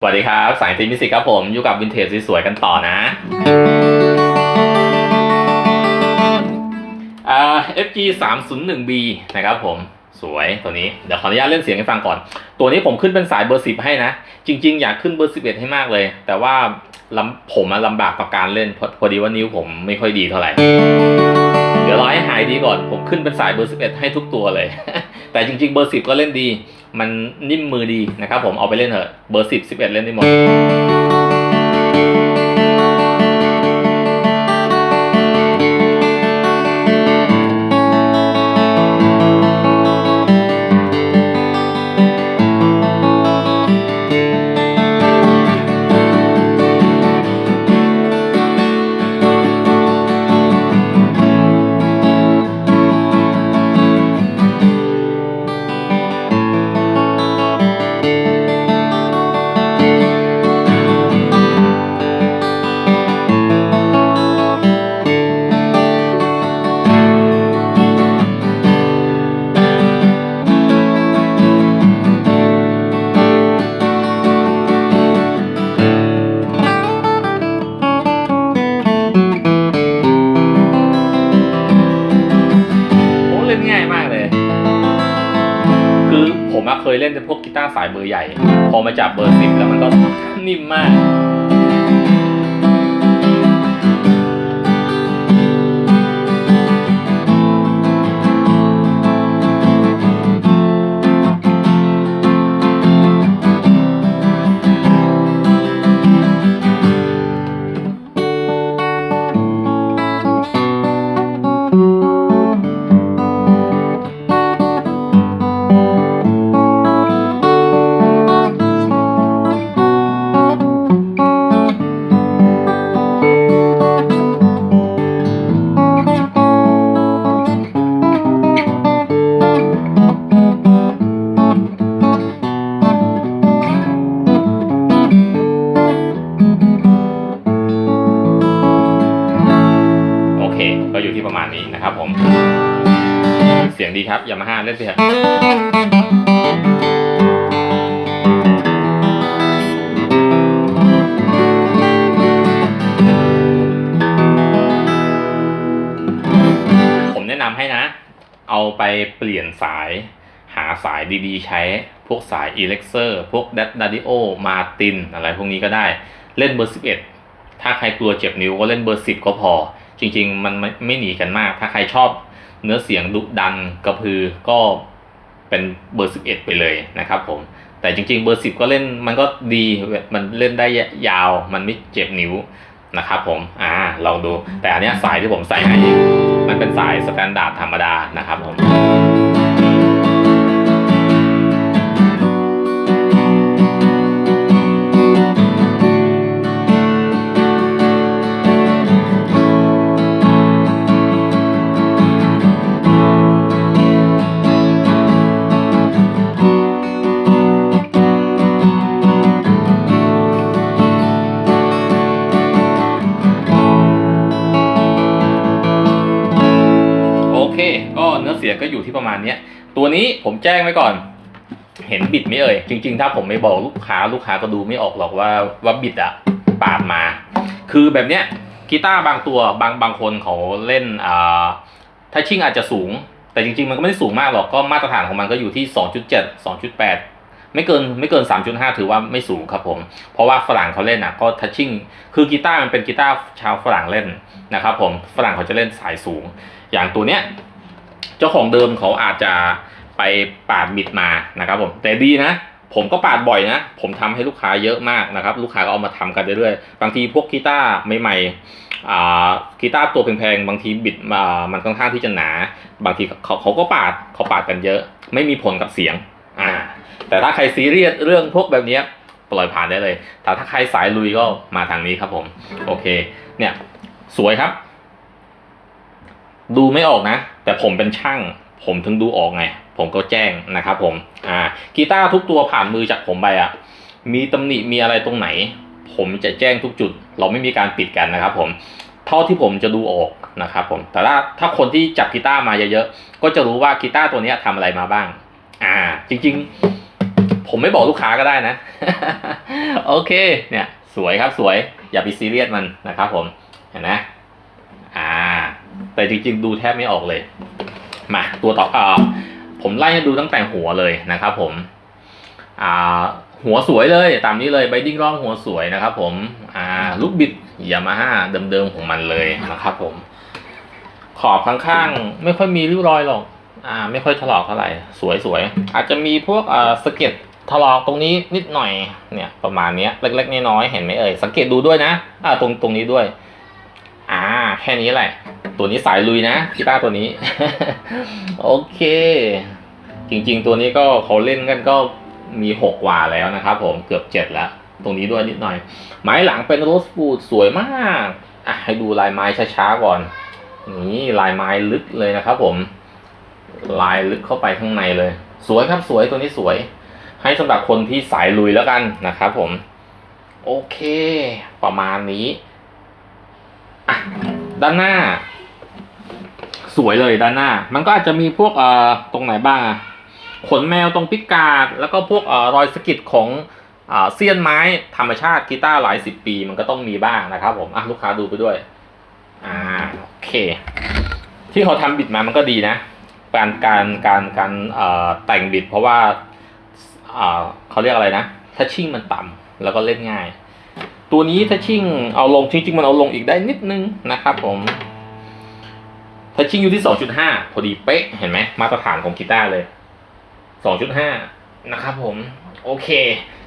สวัสดีครับ สายตีมิสิกครับผม อยู่กับวินเทจสวยๆกันต่อนะเอ่า FG 3 0 1 B นะครับผม สวยตัวนี้ เดี๋ยวขออนุญาตเล่นเสียงให้ฟังก่อน ตัวนี้ผมขึ้นเป็นสายเบอร์10ให้นะ จริงๆ อยากขึ้นเบอร์11ให้มากเลย แต่ว่าลำผมลำบากกับการเล่นพพอดีว่านิ้วผมไม่ค่อยดีเท่าไหร่ เดี๋ยวรอให้หายดีก่อน ผมขึ้นเป็นสายเบอร์11ให้ทุกตัวเลย แต่จริงๆ เบอร์10ก็เล่นดี มันนิ่มมือดีนะครับผมเอาไปเล่นเถอะเบอร์สิบสิบเอ็ดเล่นได้หมด ผมเคยเล่นเป็นพวกกีตาร์สายเบอร์ใหญ่ พอมาจับเบอร์สิบแล้วมันก็นิ่มมาก นะครับผม เสียงดีครับยามาฮ่าเล่นไปเถอะผมแนะนำให้นะ เอาไปเปลี่ยนสายหาสายดีๆ ใช้ พวกสายอ e l e x e r พวก d a d i o Martin อะไรพวกนี้ก็ได้เล่นเบอร์ 11 ถ้าใครกลัวเจ็บนิ้วก็เล่นเบอร์ 10 ก็พอ จริง ๆ มันไม่ไม่หนีกันมาก ถ้าใครชอบเนื้อเสียงดุดันกระพือก็เป็นเบอร์ 11 ไปเลยนะครับผมแต่จริง ๆ เบอร์ 10 ก็เล่นมันก็ดีมันเล่นได้ยาว มันไม่เจ็บนิ้วนะครับผมอ่าลองดูแต่อันนี้สายที่ผมใส่ให้มันเป็นสายสแตนดาร์ดธรรมดานะครับผม สียก็อยู่ที่ประมาณเนี้ยตัวนี้ผมแจ้งไว้ก่อน เห็นบิดไหม่เอ่ยจริง ๆ ถ้าผมไม่บอกลูกค้าลูกค้าก็ดูไม่ออกหรอกว่าว่าบิดอะปาดมา คือแบบเนี้ยกีตาร์บางตัวบางบางคนเขาเล่นอ่าถ้าชิ่งอาจจะสูง แต่จริง ๆ มันก็ไม่ได้สูงมากหรอกก็มาตรฐานของมันก็อยู่ที่ 2.7 2.8ไม่เกินไม่เกิน 3.5 ถือว่าไม่สูงครับผม เพราะว่าฝรั่งเขาเล่นอะก็ทัชชิ่งคือกีตาร์มันเป็นกีตาร์ชาวฝรั่งเล่นนะครับผมฝรั่งเขาจะเล่นสายสูง อย่างตัวเนี้ย เจ้าของเดิมเขาอาจจะไปปาดบิดมานะครับผมแต่ดีนะ ผมก็ปาดบ่อยนะ ผมทำให้ลูกค้าเยอะมากนะครับ ลูกค้าก็เอามาทำกันเรื่อยๆบางทีพวกกีตาร์ใหม่ๆอ่ากีตาร์ตัวแพงๆบางทีบิดมามันค่อนข้างที่จะหนา บางทีเขาเขาก็ปาดเขาปาดกันเยอะ ไม่มีผลกับเสียงอ่าแต่ถ้าใครซีเรียสเรื่องพวกแบบนี้ปล่อยผ่านได้เลยแต่ถ้าใครสายลุยก็มาทางนี้ครับผม โอเค เนี่ย สวยครับ ดูไม่ออกนะ แต่ผมเป็นช่าง ผมถึงดูออกไง ผมก็แจ้งนะครับผมอ่ากีตาร์ทุกตัวผ่านมือจากผมไปอะ่ะมีตำหนิมีอะไรตรงไหน ผมจะแจ้งทุกจุด เราไม่มีการปิดกันนะครับ ผมเท่าที่ผมจะดูออกนะครับผมแต่ถ้าถ้าคนที่จับกีตาร์มาเยอะๆก็จะรู้ว่ากีตาร์ตัวนี้ยทำอะไรมาบ้าง อ่า จริง ๆ ผมไม่บอกลูกค้าก็ได้นะ โอเค เนี่ย สวยครับสวยอย่าไปซีเรียสมันนะครับผมเห็นไหม แต่จริงๆ ดูแทบไม่ออกเลย มาตัวต่ออ่าผมไล่ให้ดูตั้งแต่หัวเลยนะครับผมอ่าหัวสวยเลยตามนี้เลยไบดิ้งร่องหัวสวยนะครับผมอ่าลูกบิดยามาฮ่าเดิมๆของมันเลยนะครับผม ขอบข้างๆ ไม่ค่อยมีริ้วรอยหรอกอ่า ไม่ค่อยถลอกเท่าไหร่สวยๆ อาจจะมีพวกอ่าสเก็ดถลอกตรงนี้นิดหน่อยเนี่ยประมาณเนี้ยเล็กๆน้อยๆเห็นไหมเอ่ยสังเกตดูด้วยนะอ่าตรงตรงนี้ด้วย อ่า แค่นี้แหละ ตัวนี้สายลุยนะกีตาร์ตัวนี้ โอเค จริงๆ ตัวนี้ก็เขาเล่นกันก็มีหกกว่าแล้วนะครับผมเกือบเจ็ดแล้ว ตรงนี้ด้วยนิดหน่อย ไม้หลังเป็นโรสฟูดสวยมากอะให้ดูลายไม้ช้าๆก่อน นี่ลายไม้ลึกเลยนะครับผม ลายลึกเข้าไปข้างในเลย สวยครับสวยตัวนี้สวย ให้สำหรับคนที่สายลุยแล้วกันนะครับผม โอเค ประมาณนี้อะ ด้านหน้า สวยเลยด้านหน้า มันก็อาจจะมีพวกเอ่อตรงไหนบ้างอะขนแมวตรงพิกาดแล้วก็พวกเอ่อรอยสะกิดของอ่าเสี้ยนไม้ธรรมชาติกีตาร์หลายสิบปีมันก็ต้องมีบ้างนะครับผมอะลูกค้าดูไปด้วยอ่าโอเค ที่เขาทำบิดมามันก็ดีนะ การการการการเอ่อแต่งบิดเพราะว่าอ่าเขาเรียกอะไรนะทัชชิ่งมันต่ำแล้วก็เล่นง่าย ตัวนี้ทัชชิ่งเอาลงจริงๆมันเอาลงอีกได้นิดนึงนะครับผมทัชชิ่งอยู่ที่ 2.5 พอดีเป๊ะ เห็นไหมมาตรฐานของกีตาร์เลย 2.5 นะครับผม โอเค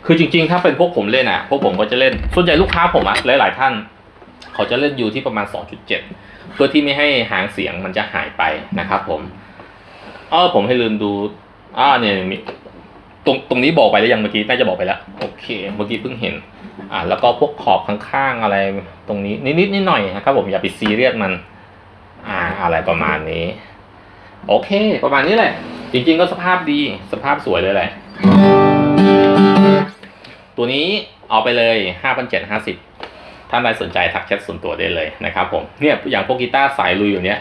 คือจริง ๆ ถ้าเป็นพวกผมเล่นอะ พวกผมก็จะเล่น ส่วนใหญ่ลูกค้าผมอะ หลายๆท่าน เขาจะเล่นอยู่ที่ประมาณ 2.7 เพื่อที่ไม่ให้หางเสียงมันจะหายไปนะครับผมเออผมให้ลืมดูอ่าเนี่ยตรงตรงนี้บอกไปแล้วยังเมื่อกี้ น่าจะบอกไปแล้ว โอเค เมื่อกี้เพิ่งเห็น อ่าแล้วก็พวกขอบข้างๆอะไรตรงนี้นิดๆนิดหน่อยนะครับผมอย่าไปซีเรียสมัน อ่าอะไรประมาณนี้ โอเค ประมาณนี้แหละ จริง ๆ ก็สภาพดีสภาพสวยเลยแหละ ตัวนี้เอาไปเลยห้าพันเจ็ดห้าสิบท่านใดสนใจทักแชทส่วนตัวได้เลยนะครับผมเนี่ยอย่างพวกกีตาร์สายลุยอยู่เนี้ย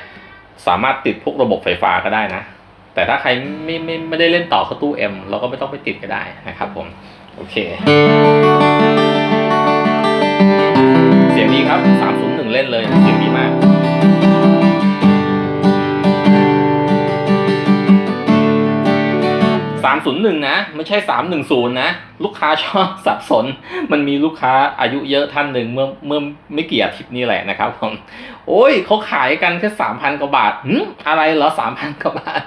สามารถติดพวกระบบไฟฟ้าก็ได้นะ แต่ถ้าใครไม่ไม่ไม่ได้เล่นต่อเข้าตู้ M เราก็ไม่ต้องไปติดก็ได้นะครับผม โอเค งดีครับ301เล่นเลยเสียงดีมาก301นย์หนึ่งนะ ไม่ใช่310นะ ลูกค้าชอบสับสน มันมีลูกค้าอายุเยอะท่านหนึ่งเมื่อเมื่อไม่กี่อาทิตย์นี้แหละนะครับผมโอ้ยเขาขายกันแค่3,000กว่าบาทหึอะไรเหรอ3,000กว่าบาท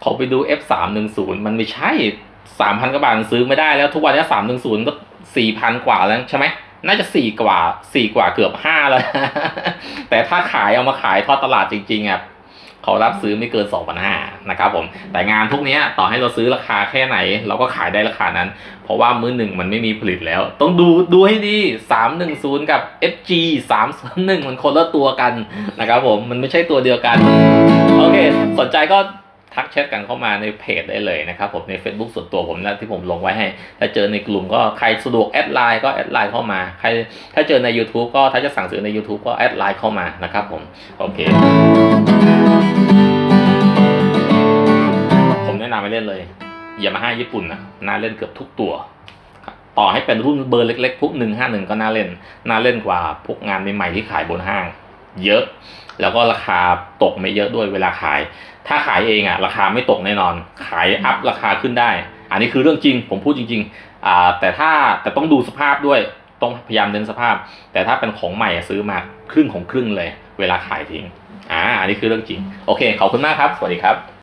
เขาไปดู F310 มันไม่ใช่3,000กว่าบาทซื้อไม่ได้แล้วทุกวันนี้310ก็4,000กว่าแล้วใช่ไหม น่าจะ4กว่า4กว่าเกือบ5แล้ว แต่ถ้าขายเอามาขายทอดตลาดจริงๆอะเขารับซื้อไม่เกิน2,500นห้านะครับผมแต่งานพวกเนี้ยต่อให้เราซื้อราคาแค่ไหน เราก็ขายได้ราคานั้น เพราะว่ามือหนึ่งมันไม่มีผลิตแล้ว ต้องดูดูให้ดี310กับ FG 301มันคนละตัวกันนะครับผมมันไม่ใช่ตัวเดียวกัน โอเค สนใจก็ ทักแชทกันเข้ามาในเพจได้เลยนะครับผมใน Facebook ส่วนตัวผมนะที่ผมลงไว้ให้ ถ้าเจอในกลุ่มก็ใครสะดวกแอดไลน์ก็แอดไลน์เข้ามาใครถ้าเจอใน YouTube ก็ถ้าจะสั่งซื้อใน YouTube ก็แอดไลน์เข้ามานะครับผมโอเค ผมแนะนำให้เล่นเลยยามาฮ่าญี่ปุ่นนะน่าเล่นเกือบทุกตัว ต่อให้เป็นรุ่นเบอร์เล็กๆพวกหนึ่งห้าหนึ่งก็น่าเล่น น่าเล่นกว่าพวกงานใหม่ๆที่ขายบนห้าง เยอะ แล้วก็ราคาตกไม่เยอะด้วยเวลาขาย ถ้าขายเองอะราคาไม่ตกแน่นอน ขายอัพราคาขึ้นได้ อันนี้คือเรื่องจริง ผมพูดจริงๆอ่าแต่ถ้าแต่ต้องดูสภาพด้วยต้องพยายามเน้นสภาพ แต่ถ้าเป็นของใหม่ซื้อมาครึ่งของครึ่งเลย เวลาขายทิ้งอ่าอันนี้คือเรื่องจริง โอเค ขอบคุณมากครับ สวัสดีครับ